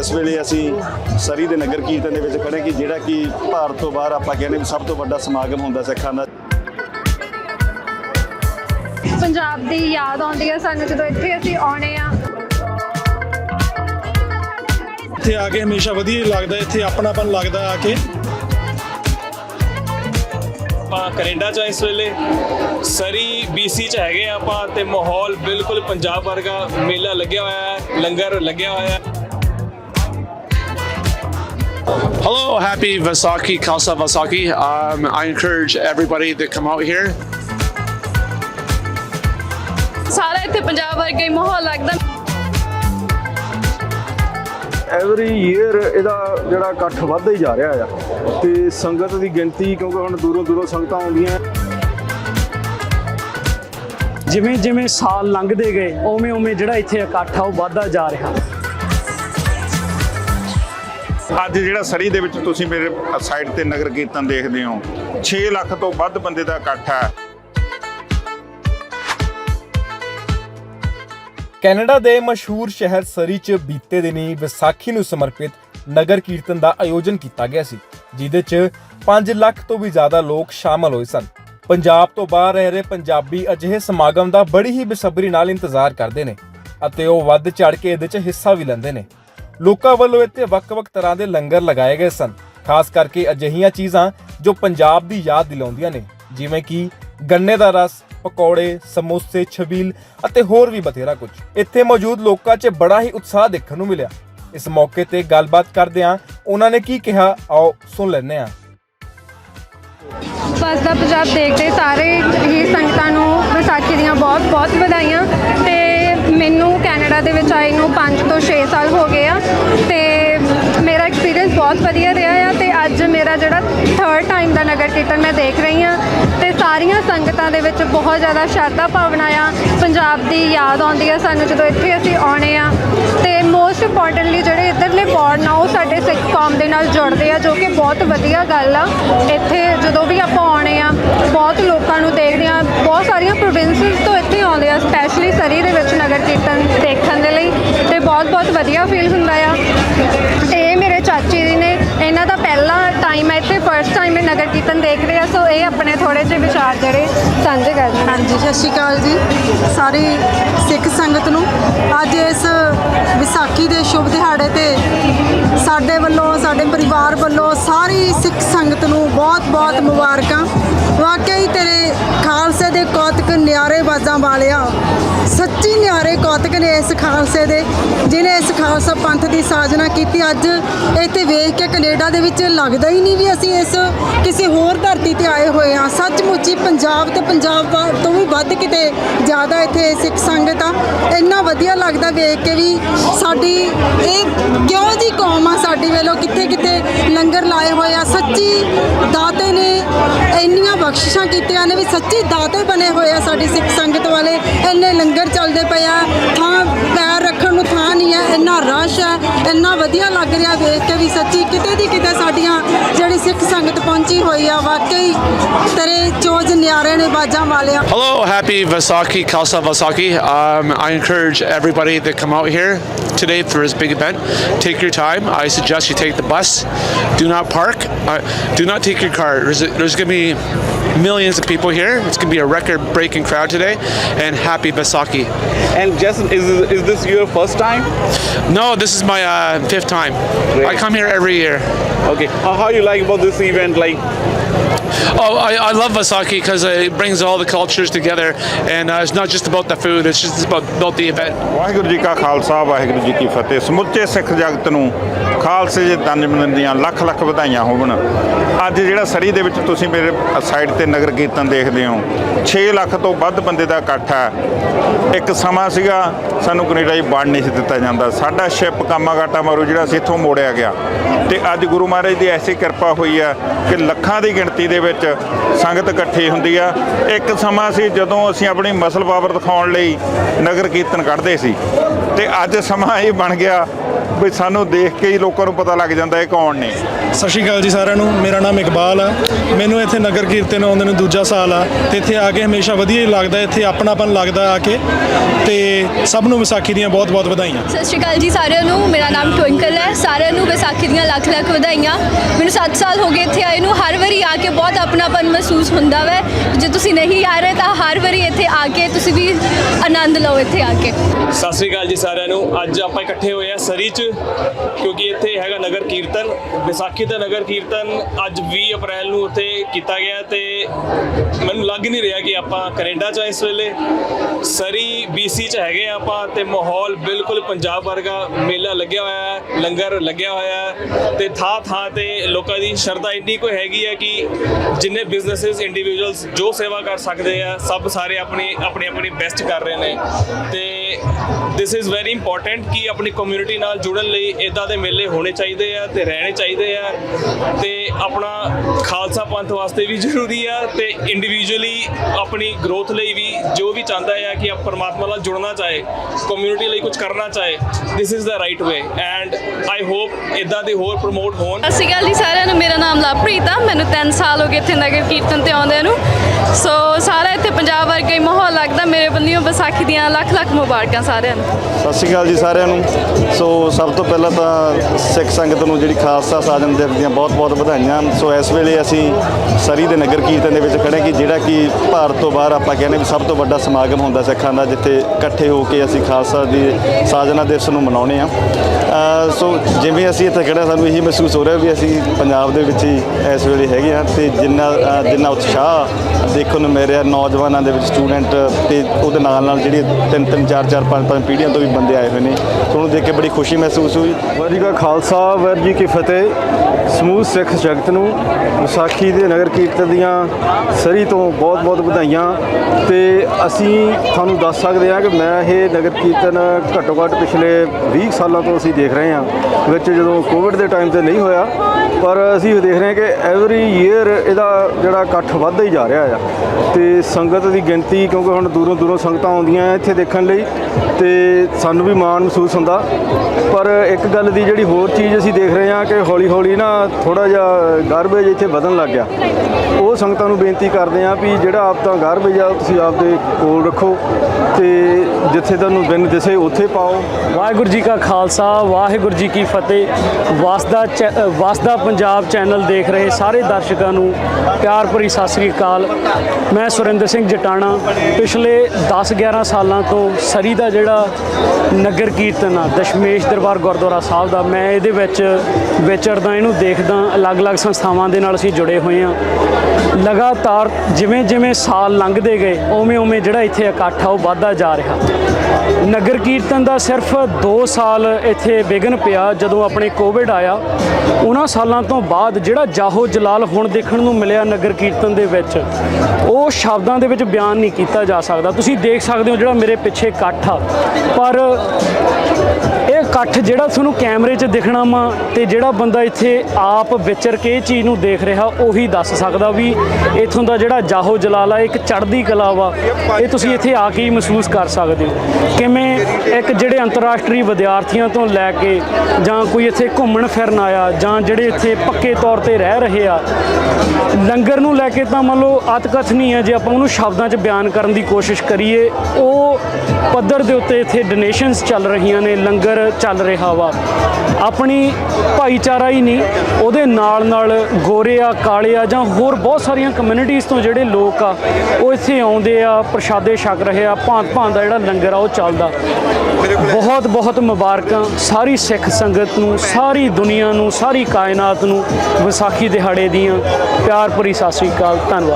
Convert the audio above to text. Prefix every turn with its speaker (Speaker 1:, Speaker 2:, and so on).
Speaker 1: ਇਸ ਵੇਲੇ ਅਸੀਂ ਸਰੀ ਦੇ ਨਗਰ ਕੀਰਤਨ ਦੇ ਵਿੱਚ ਖੜੇ ਕਿ ਜਿਹੜਾ ਕਿ ਭਾਰਤ ਤੋਂ ਬਾਹਰ ਆਪਾਂ ਕਹਿੰਦੇ ਸਭ ਤੋਂ ਵੱਡਾ ਸਮਾਗਮ ਹੁੰਦਾ ਸਿੱਖਾਂ ਦਾ
Speaker 2: ਪੰਜਾਬ ਦੀ ਯਾਦ ਆਉਂਦੀ ਹੈ ਸਾਨੂੰ ਜਦੋਂ ਇੱਥੇ ਅਸੀਂ ਆਉਣੇ ਆ।
Speaker 3: ਇੱਥੇ ਆ ਕੇ ਹਮੇਸ਼ਾ ਵਧੀਆ ਲੱਗਦਾ ਇੱਥੇ ਆਪਣਾਪਨ ਲੱਗਦਾ ਆ ਕੇ।
Speaker 4: ਆਪਾਂ ਕੈਨੇਡਾ ਚ ਇਸ ਵੇਲੇ। ਸਰੀ BC ਚ ਹੈਗੇ ਆ ਆਪਾਂ ਤੇ ਮਾਹੌਲ ਬਿਲਕੁਲ ਪੰਜਾਬ ਵਰਗਾ ਮੇਲਾ ਲੱਗਿਆ ਹੋਇਆ ਹੈ ਲੰਗਰ ਲੱਗਿਆ ਹੋਇਆ ਹੈ।
Speaker 5: Hello, happy Vasaki, Khalsa Vasaki. Um, I encourage everybody to come out here.
Speaker 2: ਸਾਰਾ ਇੱਥੇ ਪੰਜਾਬ ਵਰਗਾ ਹੀ ਮਾਹੌਲ ਲੱਗਦਾ
Speaker 6: ਐਵਰੀ ਈਅਰ ਇਹਦਾ ਜਿਹੜਾ ਇਕੱਠ ਵੱਧਦਾ ਹੀ ਜਾ ਰਿਹਾ ਆ ਤੇ ਸੰਗਤ ਦੀ ਗਿਣਤੀ ਕਿਉਂਕਿ ਹੁਣ ਦੂਰੋਂ ਦੂਰੋਂ ਸੰਗਤਾਂ ਆਉਂਦੀਆਂ
Speaker 7: ਜਿਵੇਂ ਜਿਵੇਂ ਸਾਲ ਲੰਘਦੇ ਗਏ ਓਵੇਂ ਓਵੇਂ ਜਿਹੜਾ ਇੱਥੇ ਇਕੱਠ ਆ ਉਹ ਵੱਧਦਾ ਜਾ ਰਿਹਾ
Speaker 8: ਅੱਜ ਜਿਹੜਾ ਸਰੀ ਦੇ ਵਿੱਚ ਤੁਸੀਂ ਮੇਰੇ ਸਾਈਡ ਤੇ ਨਗਰ ਕੀਰਤਨ ਦੇਖਦੇ ਹੋ 6 ਲੱਖ ਤੋਂ ਵੱਧ ਬੰਦੇ ਦਾ ਇਕੱਠ ਹੈ।
Speaker 9: ਕੈਨੇਡਾ ਦੇ ਮਸ਼ਹੂਰ ਸ਼ਹਿਰ ਸਰੀ 'ਚ ਬੀਤੇ ਦਿਨੀ ਵਿਸਾਖੀ ਨੂੰ ਸਮਰਪਿਤ ਨਗਰ ਕੀਰਤਨ ਦਾ ਆਯੋਜਨ ਕੀਤਾ ਗਿਆ ਸੀ, ਜਿਹਦੇ 'ਚ 5 ਲੱਖ ਤੋਂ ਵੀ ਜ਼ਿਆਦਾ ਲੋਕ ਸ਼ਾਮਲ ਹੋਏ ਸਨ। ਪੰਜਾਬ ਤੋਂ ਬਾਹਰ ਰਹਿ ਰਹੇ ਪੰਜਾਬੀ ਅਜਿਹੇ ਸਮਾਗਮ ਦਾ ਬੜੀ ਹੀ ਬੇਸਬਰੀ ਨਾਲ ਇੰਤਜ਼ਾਰ ਕਰਦੇ ਨੇ ਅਤੇ ਉਹ ਵੱਧ ਚੜ ਕੇ ਇਹਦੇ 'ਚ ਹਿੱਸਾ ਵੀ ਲੈਂਦੇ ਨੇ। ਲੋਕਾਂ ਵੱਲੋਂ ਇੱਥੇ ਵੱਖ-ਵੱਖ ਤਰ੍ਹਾਂ ਦੇ ਲੰਗਰ ਲਗਾਏ ਗਏ ਸਨ। ਖਾਸ ਕਰਕੇ ਅਜਿਹੀਆਂ ਚੀਜ਼ਾਂ ਜੋ ਪੰਜਾਬ ਦੀ ਯਾਦ ਦਿਲਾਉਂਦੀਆਂ ਨੇ, ਜਿਵੇਂ ਕਿ ਗੰਨੇ ਦਾ ਰਸ, ਪਕੌੜੇ, ਸਮੋਸੇ, ਛਬੀਲ ਅਤੇ ਹੋਰ ਵੀ ਬਥੇਰਾ ਕੁਝ। ਇੱਥੇ ਮੌਜੂਦ ਲੋਕਾਂ 'ਚ ਬੜਾ ਹੀ ਉਤਸ਼ਾਹ ਦੇਖਣ ਨੂੰ ਮਿਲਿਆ। ਇਸ ਮੌਕੇ ਤੇ ਗੱਲਬਾਤ ਕਰਦਿਆਂ ਉਹਨਾਂ ਨੇ ਕੀ ਕਿਹਾ, ਆਓ ਸੁਣ ਲੈਂਦੇ ਹਾਂ।
Speaker 2: ਬਸਦਾ ਪੰਜਾਬ ਦੇਖਦੇ ਸਾਰੇ ਹੀ ਸੰਗਤਾਂ ਨੂੰ ਵਿਸਾਖੀ ਦੀਆਂ ਬਹੁਤ ਬਹੁਤ ਵਧਾਈਆਂ ਤੇ ਮੈਨੂੰ ਕੈਨੇਡਾ ਦੇ ਵਿੱਚ ਆਈ ਨੂੰ 5 ਤੋਂ 6 ਸਾਲ ਹੋ ਗਏ ਬਹੁਤ ਵਧੀਆ ਰਿਹਾ ਆ ਤੇ ਅੱਜ ਮੇਰਾ ਜਿਹੜਾ ਥਰਡ ਟਾਈਮ ਦਾ ਨਗਰ ਕੀਰਤਨ ਮੈਂ ਦੇਖ ਰਹੀ ਆ ਤੇ ਸਾਰੀਆਂ ਸੰਗਤਾਂ ਦੇ ਵਿੱਚ ਬਹੁਤ ਜ਼ਿਆਦਾ ਸ਼ਰਧਾ ਭਾਵਨਾ ਆ। ਪੰਜਾਬ ਦੀ ਯਾਦ ਆਉਂਦੀ ਆ ਸਾਨੂੰ ਜਦੋਂ ਇੱਥੇ ਅਸੀਂ ਆਉਣੇ ਆ। ਤੇ ਮੋਸਟ ਇੰਪੋਰਟੈਂਟਲੀ ਜਿਹੜੇ ਇੱਧਰਲੇ ਬੌਰਨ ਆ ਉਹ ਸਾਡੇ ਸਿੱਖ ਕੌਮ ਦੇ ਨਾਲ ਜੁੜਦੇ ਆ, ਜੋ ਕਿ ਬਹੁਤ ਵਧੀਆ ਗੱਲ ਆ। ਇੱਥੇ ਜਦੋਂ ਵੀ ਆਪਾਂ ਆਉਣੇ ਆ, ਬਹੁਤ ਲੋਕਾਂ ਨੂੰ ਦੇਖਦੇ ਆ, ਬਹੁਤ ਸਾਰੀਆਂ ਪ੍ਰੋਵਿੰਸਸ ਤੋਂ ਇੱਥੇ ਆਉਂਦੇ ਆ ਸਪੈਸ਼ਲੀ ਸਰੀ ਦੇ ਵਿੱਚ ਨਗਰ ਕੀਰਤਨ ਦੇਖਣ ਦੇ ਲਈ ਤੇ ਬਹੁਤ ਬਹੁਤ ਵਧੀਆ ਫੀਲ ਹੁੰਦਾ ਆ। ਇਹ ਮੇਰੇ ਨੇ ਇਹਨਾਂ ਦਾ ਪਹਿਲਾ ਟਾਈਮ ਹੈ ਇੱਥੇ ਫਰਸਟ ਟਾਈਮ ਇਹ ਨਗਰ ਕੀਰਤਨ ਦੇਖ ਰਹੇ ਆ ਸੋ ਇਹ ਆਪਣੇ ਥੋੜੇ ਜਿਹੇ ਵਿਚਾਰ ਜਿਹੜੇ ਸਾਂਝੇ ਕਰ ਨੇ
Speaker 10: ਹਾਂਜੀ, ਸਤਿ ਸ਼੍ਰੀ ਅਕਾਲ ਜੀ, ਸਾਰੀ ਸਿੱਖ ਸੰਗਤ ਨੂੰ। ਅੱਜ ਇਸ ਵਿਸਾਖੀ ਦੇ ਸ਼ੁਭ ਦਿਹਾੜੇ ਤੇ ਸਾਡੇ ਵੱਲੋਂ, ਸਾਡੇ ਪਰਿਵਾਰ ਵੱਲੋਂ ਸਾਰੀ ਸਿੱਖ ਸੰਗਤ ਨੂੰ ਬਹੁਤ-ਬਹੁਤ ਮੁਬਾਰਕਾਂ। ਵਾਕਈ ਤੇਰੇ ਖਾਲਸੇ ਦੇ ਕੌਤਕ ਨਿਆਰੇ ਬਾਜ਼ਾਂ ਵਾਲਿਆ ਨਿਆਰੇ ਨੇ ਇਸ ਖਾਲਸੇ ਦੇ ਜਿਨੇ ਇਸ ਖਾਲਸਾ ਪੰਥ ਦੀ ਸਾਜਨਾ ਕੀਤੀ, ਅੱਜ ਇੱਥੇ ਵੇਖ ਕੇ ਕੈਨੇਡਾ ਦੇ ਵਿੱਚ ਲੱਗਦਾ ਹੀ ਨਹੀਂ ਵੀ ਅਸੀਂ ਇਸ ਕਿਸੇ ਹੋਰ ਧਰਤੀ ਤੇ ਆਏ ਹੋਏ ਹਾਂ। ਸੱਚਮੁੱਚ ਹੀ ਪੰਜਾਬ ਤੇ ਪੰਜਾਬ ਵਾ- ਤੋਂ ਵੀ ਵੱਧ ਕਿਤੇ ਜ਼ਿਆਦਾ ਇੱਥੇ ਸਿੱਖ ਸੰਗਤ ਆ। ਇੰਨਾ ਵਧੀਆ ਲੱਗਦਾ ਵੇਖ ਕੇ ਵੀ ਸਾਡੀ, ਇਹ ਕਿਉਂ ਜੀ ਕੌਮ ਆ ਸਾਡੀ ਵੇਲੋ ਕਿੱਥੇ ਕਿੱਥੇ ਲੰਗਰ ਲਾਏ ਹੋਏ ਆ। ਸੱਚੀ ਦਾਤੇ ਨੇ ਇੰਨੀਆਂ ਬਖਸ਼ਿਸ਼ਾਂ ਕੀਤੀਆਂ ਨੇ ਵੀ ਸੱਚੀ ਦਾਤੇ ਬਣੇ ਹੋਏ ਆ ਸਾਡੀ ਸਿੱਖ ਸੰਗਤ ਵਾਲੇ। ਵਧੀਆ ਲੱਗ ਰਿਹਾ ਵੇਖ ਕੇ ਵੀ ਸੱਚੀ ਕਿਤੇ ਦੀ ਕਿਤੇ ਸਾਡੀਆਂ ਜਿਹੜੀ ਸਿੱਖ ਸੰਗਤ ਪਹੁੰਚੀ ਹੋਈ ਆ, ਵਾਕਈ ਤੇਰੇ ਨਿਆਰੇ ਨੇ ਬਾਜਾਂ ਵਾਲਿਆ
Speaker 5: Hello, happy Vasaki, Khalsa Vasaki. Um, I encourage everybody to come out here today for this big event. Take your time. I suggest you take the bus. Do not park. Uh, do not take your car. There's, there's going to be millions of people here. It's going to be a record-breaking crowd today. And happy Vasaki.
Speaker 4: And just is is this your first time?
Speaker 5: No, this is my uh, fifth time. I come here every year.
Speaker 4: Okay. How, how you like about this event like
Speaker 5: Oh, I, I love Vasaki Because it brings all the cultures together, and uh, it's not just about the food; it's just about, about the event.
Speaker 8: Waheguru ji ਕਾ ਖਾਲਸਾ ਵਾਹਿਗੁਰੂ ਜੀ ਕੀ ਫਤਿਹ। ਸਮੁੱਚੇ ਸਿੱਖ ਜਗਤ ਨੂੰ ਖਾਲਸੇ ਦੇ ਜਨਮ ਦੀਆਂ ਲੱਖ ਲੱਖ ਵਧਾਈਆਂ ਹੋਵਣ। ਅੱਜ ਜਿਹੜਾ ਸੜੀ ਦੇ ਵਿੱਚ ਤੁਸੀਂ ਮੇਰੇ ਸਾਈਡ ਤੇ ਨਗਰ ਕੀਰਤਨ ਦੇਖਦੇ ਹੋ 6 ਲੱਖ ਤੋਂ ਵੱਧ ਬੰਦੇ ਦਾ ਇਕੱਠ ਹੈ। ਇੱਕ ਸਮਾਂ ਸੀਗਾ ਸਾਨੂੰ ਕੈਨੇਡਾ 'ਚ ਵੜ ਨਹੀਂ ਸੀ ਦਿੱਤਾ ਜਾਂਦਾ। ਸਾਡਾ ਸ਼ਿਪ ਕਾਮਾਗਾਟਾ ਮਾਰੂ ਜਿਹੜਾ ਸੀ ਇੱਥੋਂ ਮੋੜਿਆ ਗਿਆ। ਤੇ ਅੱਜ ਗੁਰੂ ਮਹਾਰਾਜ ਦੀ ਐਸੀ ਕਿਰਪਾ ਹੋਈ ਹੈ ਕਿ ਲੱਖਾਂ ਦੀ ਗਿਣਤੀ ਦੇ ਵਿੱਚ ਸੰਗਤ ਇਕੱਠੀ ਹੁੰਦੀ ਆ। ਇੱਕ ਸਮਾਂ ਸੀ ਜਦੋਂ ਅਸੀਂ ਆਪਣੀ ਮਸਲ ਪਾਵਰ ਦਿਖਾਉਣ ਲਈ ਨਗਰ ਕੀਰਤਨ ਕੱਢਦੇ ਸੀ। ਤੇ ਅੱਜ ਸਮਾਂ ਇਹ ਬਣ ਗਿਆ ਵੀ ਸਾਨੂੰ ਦੇਖ ਕੇ ਹੀ ਲੋਕਾਂ ਨੂੰ ਪਤਾ ਲੱਗ ਜਾਂਦਾ ਇਹ ਕੌਣ ਨੇ।
Speaker 3: ਸਤਿ ਸ਼੍ਰੀ ਅਕਾਲ ਜੀ ਸਾਰਿਆਂ ਨੂੰ ਮੇਰਾ ਨਾਮ ਇਕਬਾਲ ਆ। ਮੈਨੂੰ ਇੱਥੇ ਨਗਰ ਕੀਰਤਨ ਆਉਂਦੇ ਨੂੰ ਦੂਜਾ ਸਾਲ ਆ ਤੇ ਇੱਥੇ ਆ ਕੇ ਹਮੇਸ਼ਾ ਵਧੀਆ ਹੀ ਲੱਗਦਾ ਇੱਥੇ ਆਪਣਾਪਨ ਲੱਗਦਾ ਆ ਕੇ ਤੇ ਸਭ ਨੂੰ ਵਿਸਾਖੀ ਦੀਆਂ ਬਹੁਤ-ਬਹੁਤ ਵਧਾਈਆਂ।
Speaker 2: ਸਤਿ ਸ਼੍ਰੀ ਅਕਾਲ ਜੀ ਸਾਰਿਆਂ ਨੂੰ ਮੇਰਾ ਨਾਮ ਟਵਿੰਕਲ ਹੈ। ਸਾਰਿਆਂ ਨੂੰ ਵਿਸਾਖੀ ਦੀਆਂ ਲੱਖ ਲੱਖ ਵਧਾਈਆਂ। ਮੈਨੂੰ 7 ਸਾਲ ਹੋ ਗਏ ਇੱਥੇ ਆਏ ਨੂੰ ਹਰ ਵਾਰੀ ਆ ਕੇ ਬਹੁਤ ਆਪਣਾਪਨ ਮਹਿਸੂਸ ਹੁੰਦਾ ਵੈ। ਜੇ ਤੁਸੀਂ ਨਹੀਂ ਆ ਰਹੇ ਤਾਂ ਹਰ ਵਾਰੀ ਇੱਥੇ ਆ ਕੇ ਤੁਸੀਂ ਵੀ ਆਨੰਦ ਲਓ ਇੱਥੇ ਆ ਕੇ।
Speaker 4: ਸਤਿ ਸ੍ਰੀ ਅਕਾਲ ਜੀ ਸਾਰਿਆਂ ਨੂੰ। ਅੱਜ ਆਪਾਂ ਇਕੱਠੇ ਹੋਏ ਆ ਸਰੀ 'ਚ। ਕਿਉਂਕਿ ਇੱਥੇ ਹੈਗਾ ਨਗਰ ਕੀਰਤਨ, ਵਿਸਾਖੀ ਦਾ ਨਗਰ ਕੀਰਤਨ ਅੱਜ 20 ਅਪ੍ਰੈਲ ਨੂੰ ਉੱਥੇ ਕੀਤਾ ਗਿਆ ਤੇ ਮੈਨੂੰ ਲੱਗ ਨਹੀਂ ਰਿਹਾ ਕਿ ਆਪਾਂ ਕੈਨੇਡਾ 'ਚ ਆ ਇਸ ਵੇਲੇ। ਸਰੀ BC 'ਚ ਹੈਗੇ ਆ ਆਪਾਂ ਤੇ ਮਾਹੌਲ ਬਿਲਕੁਲ ਪੰਜਾਬ ਵਰਗਾ ਮੇਲਾ ਲੱਗਿਆ ਹੋਇਆ ਹੈ, ਲੰਗਰ ਲੱਗਿਆ ਹੋਇਆ ਹੈ ਤੇ ਥਾਂ ਥਾਂ ਤੇ ਲੋਕਾਂ ਦੀ ਸ਼ਰਧਾ ਇੰਨੀ ਕੋਈ ਹੈਗੀ ਹੈ ਕਿ ਜਿੰਨੇ ਬਿਜ਼ਨੈਸਸ ਇੰਡੀਵਿਜੂਅਲਸ ਜੋ ਸੇਵਾ ਕਰ ਸਕਦੇ ਆ, ਸਭ ਸਾਰੇ ਆਪਣੀ ਆਪਣੀ ਆਪਣੀ ਬੈਸਟ ਕਰ ਰਹੇ ਨੇ। ਤੇ ਦਿਸ ਇਜ਼ ਵੈਰੀ ਇੰਪੋਰਟੈਂਟ ਕਿ ਆਪਣੀ ਕਮਿਊਨਿਟੀ ਨਾਲ ਜੁੜਨ ਲਈ ਇਦਾਂ ਦੇ ਮੇਲੇ ਹੋਣੇ ਚਾਹੀਦੇ ਆ ਤੇ ਰਹਿਣੇ ਚਾਹੀਦੇ ਆ ਤੇ ਆਪਣਾ ਖਾਲਸਾ ਪੰਥ ਵਾਸਤੇ ਵੀ ਜ਼ਰੂਰੀ ਆ ਤੇ ਇੰਡੀਵਿਜੂਅਲੀ ਆਪਣੀ ਗਰੋਥ ਲਈ ਵੀ ਜੋ ਵੀ ਚਾਹੁੰਦਾ ਹੈ ਕਿ ਆਪ ਪਰਮਾਤਮਾ ਨਾਲ ਜੁੜਨਾ ਚਾਹੇ ਕਮਿਊਨਿਟੀ ਲਈ ਕੁਝ ਕਰਨਾ ਚਾਹੇ this is the right way and I hope ਇਦਾਂ ਦੇ ਹੋਰ ਪ੍ਰਮੋਟ ਹੋਣ।
Speaker 2: ਸਤਿ ਸ਼੍ਰੀ ਅਕਾਲ ਜੀ ਸਾਰਿਆਂ ਨੂੰ, ਮੇਰਾ ਨਾਮ ਲਵਪ੍ਰੀਤ ਆ, ਮੈਨੂੰ 3 ਸਾਲ ਹੋ ਗਏ ਇੱਥੇ ਨਗਰ ਕੀਰਤਨ ਤੇ ਆਉਂਦਿਆਂ ਨੂੰ। ਸੋ ਸਾਰਾ ਇੱਥੇ ਪੰਜਾਬ ਵਰਗਾ ਹੀ ਮਾਹੌਲ ਲੱਗਦਾ। ਮੇਰੇ ਬੰਨਿਓ ਵਿਸਾਖੀ ਦੀਆਂ ਲੱਖ ਲੱਖ ਮੁਬਾਰਕਾਂ ਸਾਰਿਆਂ ਨੂੰ।
Speaker 1: ਸਤਿ ਸ਼੍ਰੀ ਅਕਾਲ ਜੀ ਸਾਰਿਆਂ ਨੂੰ। ਸੋ ਸਭ ਤੋਂ ਪਹਿਲਾਂ ਤਾਂ ਸਿੱਖ ਸੰਗਤ ਨੂੰ ਜਿਹੜੀ ਖਾਲਸਾ ਸਾਜਨ ਦਿਵਸ ਦੀਆਂ ਬਹੁਤ-ਬਹੁਤ ਵਧਾਈਆਂ। ਸੋ ਇਸ ਵੇਲੇ ਅਸੀਂ ਸਰੀ ਦੇ ਨਗਰ ਕੀਰਤਨ ਦੇ ਵਿੱਚ ਖੜੇ ਕਿ ਜਿਹੜਾ ਕਿ ਭਾਰਤ ਤੋਂ ਬਾਹਰ ਆਪਾਂ ਕਹਿੰਦੇ ਵੀ ਸਭ ਤੋਂ ਵੱਡਾ ਸਮਾਗਮ ਹੁੰਦਾ ਸਿੱਖਾਂ ਦਾ, ਜਿੱਥੇ ਇਕੱਠੇ ਹੋ ਕੇ ਅਸੀਂ ਖਾਲਸਾ ਦੀ ਸਾਜਨਾ ਦਿਵਸ ਨੂੰ ਮਨਾਉਂਦੇ ਆ ਸੋ ਜਿਵੇਂ ਅਸੀਂ ਇੱਥੇ ਖੜੇ ਸਾਨੂੰ ਇਹੀ ਮਹਿਸੂਸ ਹੋ ਰਿਹਾ ਵੀ ਅਸੀਂ ਪੰਜਾਬ ਦੇ ਵਿੱਚ ਹੀ ਇਸ ਵੇਲੇ ਹੈਗੇ ਆ ਤੇ ਜਿੰਨਾ ਜਿੰਨਾ ਉਤਸ਼ਾਹ ਦੇਖਣ ਨੂੰ ਮਿਲ ਰਿਹਾ, ਨੌਜਵਾਨਾਂ ਦੇ ਵਿੱਚ ਸਟੂਡੈਂਟ ਤੇ ਉਹਦੇ ਨਾਲ ਨਾਲ ਜਿਹੜੀ ਤਿੰਨ ਤਿੰਨ, ਚਾਰ ਚਾਰ, ਪੰਜ ਪੰਜ ਪੀੜ੍ਹੀਆਂ ਤੋਂ ਵੀ ਬੰਦੇ ਆਏ ਹੋਏ ਨੇ। ਸੋ ਉਹਨੂੰ ਦੇਖ ਕੇ ਬੜੀ ਖੁਸ਼ੀ ਮਹਿਸੂਸ ਹੋਈ।
Speaker 6: ਵਾਹਿਗੁਰੂ ਜੀ ਕਾ ਖਾਲਸਾ, ਵਾਹਿਗੁਰੂ ਜੀ ਕੀ ਫਤਿਹ। ਸਮੂਹ ਸਿੱਖ ਜਗਤ ਨੂੰ ਵਿਸਾਖੀ ਦੇ ਨਗਰ ਕੀਰਤਨ ਦੀਆਂ ਸਰੀ ਤੋਂ ਬਹੁਤ-ਬਹੁਤ ਵਧਾਈਆਂ। ਤੇ ਅਸੀਂ ਤੁਹਾਨੂੰ ਦੱਸ ਸਕਦੇ ਹਾਂ ਕਿ ਮੈਂ ਇਹ ਨਗਰ ਕੀਰਤਨ ਘੱਟੋ ਘੱਟ ਪਿਛਲੇ 20 ਸਾਲਾਂ ਤੋਂ ਅਸੀਂ ਦੇਖ ਰਹੇ ਹਾਂ, ਵਿੱਚ ਜਦੋਂ ਕੋਵਿਡ ਦੇ ਟਾਈਮ ਤੇ ਨਹੀਂ ਹੋਇਆ ਪਰ ਅਸੀਂ ਦੇਖ ਰਹੇ ਹਾਂ ਕਿ ਐਵਰੀ ਈਅਰ ਇਹਦਾ ਜਿਹੜਾ ਇਕੱਠ ਵੱਧਦਾ ਹੀ ਜਾ ਰਿਹਾ ਆ। ਤੇ ਸੰਗਤ ਦੀ ਗਿਣਤੀ ਕਿਉਂਕਿ ਹੁਣ ਦੂਰੋਂ ਦੂਰੋਂ ਸੰਗਤਾਂ ਆਉਂਦੀਆਂ ਇੱਥੇ ਦੇਖਣ ਲਈ ਤੇ ਸਾਨੂੰ ਵੀ ਮਾਣ ਮਹਿਸੂਸ ਹੁੰਦਾ। ਪਰ ਇੱਕ ਗੱਲ ਦੀ ਜਿਹੜੀ ਹੋਰ ਚੀਜ਼ ਅਸੀਂ ਦੇਖ ਰਹੇ ਹਾਂ ਕਿ ਹੌਲੀ ਹੌਲੀ ਨਾ ਥੋੜਾ ਜਿਹਾ ਗਾਰਬੇਜ ਇੱਥੇ ਵਧਣ ਲੱਗ ਗਿਆ। ਉਹ ਸੰਗਤਾਂ ਨੂੰ ਬੇਨਤੀ ਕਰਦੇ ਹਾਂ ਵੀ ਜਿਹੜਾ ਆਪ ਤਾਂ ਗਾਰਬੇਜ ਆ ਉਹ ਤੁਸੀਂ ਆਪਦੇ ਕੋਲ ਰੱਖੋ ਤੇ ਜਿੱਥੇ ਤੁਹਾਨੂੰ ਬਿਨ ਦਿਸੇ ਉੱਥੇ ਪਾਓ।
Speaker 7: ਵਾਹਿਗੁਰੂ ਜੀ ਕਾ ਖਾਲਸਾ ਵਾਹਿਗੁਰੂ ਜੀ ਕੀ ਫਤਿਹ। ਵਸਦਾ ਚੈ- ਅ, ਪੰਜਾਬ ਚੈਨਲ ਦੇਖ ਰਹੇ ਸਾਰੇ ਦਰਸ਼ਕਾਂ ਨੂੰ ਪਿਆਰ ਭਰੀ ਸਤਿ ਸ੍ਰੀ ਅਕਾਲ। ਮੈਂ ਸੁਰਿੰਦਰ ਸਿੰਘ ਜਟਾਣਾ। ਪਿਛਲੇ 10-11 ਸਾਲਾਂ ਤੋਂ ਸਰੀ ਦਾ ਜਿਹੜਾ ਨਗਰ ਕੀਰਤਨ ਆ, ਦਸ਼ਮੇਸ਼ ਦਰਬਾਰ ਗੁਰਦੁਆਰਾ ਸਾਹਿਬ ਦਾ, ਮੈਂ ਇਹਦੇ ਵਿੱਚ ਵਿਚਰਦਾ, ਇਹਨੂੰ ਦੇਖਦਾ, ਅਲੱਗ-ਅਲੱਗ ਸੰਸਥਾਵਾਂ ਦੇ ਨਾਲ ਅਸੀਂ ਜੁੜੇ ਹੋਏ ਹਾਂ। ਲਗਾਤਾਰ ਜਿਵੇਂ ਜਿਵੇਂ ਸਾਲ ਲੰਘਦੇ ਗਏ ਉਵੇਂ ਉਵੇਂ ਜਿਹੜਾ ਇੱਥੇ ਇਕੱਠ ਆ, ਉਹ ਵੱਧਦਾ ਜਾ ਰਿਹਾ। ਨਗਰ ਕੀਰਤਨ ਦਾ ਸਿਰਫ 2 ਸਾਲ ਇੱਥੇ ਵਿਘਨ ਪਿਆ, ਜਦੋਂ ਆਪਣੇ ਕੋਵਿਡ ਆਇਆ, ਉਹਨਾਂ ਸਾਲਾਂ ਤੋਂ ਬਾਅਦ ਜਿਹੜਾ ਜਾਹੋ ਜਲਾਲ ਹੁਣ ਦੇਖਣ ਨੂੰ ਮਿਲਿਆ ਨਗਰ ਕੀਰਤਨ ਦੇ ਵਿੱਚ, ਉਹ ਸ਼ਬਦਾਂ ਦੇ ਵਿੱਚ ਬਿਆਨ ਨਹੀਂ ਕੀਤਾ ਜਾ ਸਕਦਾ। ਤੁਸੀਂ ਦੇਖ ਸਕਦੇ ਹੋ ਜਿਹੜਾ ਮੇਰੇ ਪਿੱਛੇ ਇਕੱਠ ਆ। ਪਰ ਇਹ ਇਕੱਠ ਜਿਹੜਾ ਤੁਹਾਨੂੰ ਕੈਮਰੇ 'ਚ ਦਿਖਣਾ ਵਾ ਤੇ ਜਿਹੜਾ ਬੰਦਾ ਇੱਥੇ ਆਪ ਵਿਚਰ ਕੇ ਇਹ ਚੀਜ਼ ਨੂੰ ਦੇਖ ਰਿਹਾ, ਉਹੀ ਦੱਸ ਸਕਦਾ ਵੀ ਇਥੋਂ ਦਾ ਜਿਹੜਾ ਜਾਹੋ ਜਲਾਲ ਆ ਇੱਕ ਚੜ੍ਹਦੀ ਕਲਾ ਵਾ, ਇਹ ਤੁਸੀਂ ਇੱਥੇ ਆ ਕੇ ਹੀ ਮਹਿਸੂਸ ਕਰ ਸਕਦੇ ਹੋ। ਕਿਵੇਂ ਇੱਕ ਜਿਹੜੇ ਅੰਤਰਰਾਸ਼ਟਰੀ ਵਿਦਿਆਰਥੀਆਂ ਤੋਂ ਲੈ ਕੇ ਜਾਂ ਕੋਈ ਇੱਥੇ ਘੁੰਮਣ ਫਿਰਨ ਆਇਆ ਜਾਂ ਜਿਹੜੇ ਇੱਥੇ ਪੱਕੇ ਤੌਰ ਤੇ ਰਹਿ ਰਹੇ ਆ, ਲੰਗਰ ਨੂੰ ਲੈ ਕੇ ਤਾਂ ਮੰਨ ਲਓ ਅਤਕਥ ਨਹੀਂ ਹੈ, ਜੇ ਆਪਾਂ ਉਹਨੂੰ ਸ਼ਬਦਾਂ 'ਚ ਬਿਆਨ ਕਰਨ ਦੀ ਕੋਸ਼ਿਸ਼ ਕਰੀਏ, ਉਹ ਪੱਧਰ ਦੇ ਉੱਤੇ ਇੱਥੇ ਡੋਨੇਸ਼ਨਸ ਚੱਲ ਰਹੀਆਂ ਨੇ, ਲੰਗਰ ਚੱਲ ਰਿਹਾ ਵਾ। ਆਪਣੀ ਭਾਈਚਾਰਾ ਹੀ ਨਹੀਂ, ਉਹਦੇ ਨਾਲ ਨਾਲ ਗੋਰੇ ਆ, ਕਾਲੇ ਆ ਜਾਂ ਹੋਰ ਬਹੁਤ ਸਾਰੀਆਂ ਕਮਿਊਨਿਟੀਆਂ ਤੋਂ ਜਿਹੜੇ ਲੋਕ ਆ, ਉਹ ਇੱਥੇ ਆਉਂਦੇ ਆ, ਪ੍ਰਸ਼ਾਦੇ ਛਕ ਰਹੇ ਆ, ਭਾਂਤ ਭਾਂਤ ਦਾ ਜਿਹੜਾ ਲੰਗਰ ਆ ਉਹ ਚੱਲਦਾ। ਬਹੁਤ ਬਹੁਤ ਮੁਬਾਰਕਾਂ, ਸਾਰੀ ਸਿੱਖ ਸੰਗਤ ਨੂੰ, ਸਾਰੀ ਦੁਨੀਆ ਨੂੰ, ਸਾਰੀ ਕਾਇਨਾਤ ਨੂੰ ਵਿਸਾਖੀ ਦਿਹਾੜੇ ਦੀਆਂ। ਪਿਆਰ ਭਰੀ ਸਤਿ ਸ੍ਰੀ ਅਕਾਲ, ਧੰਨਵਾਦ।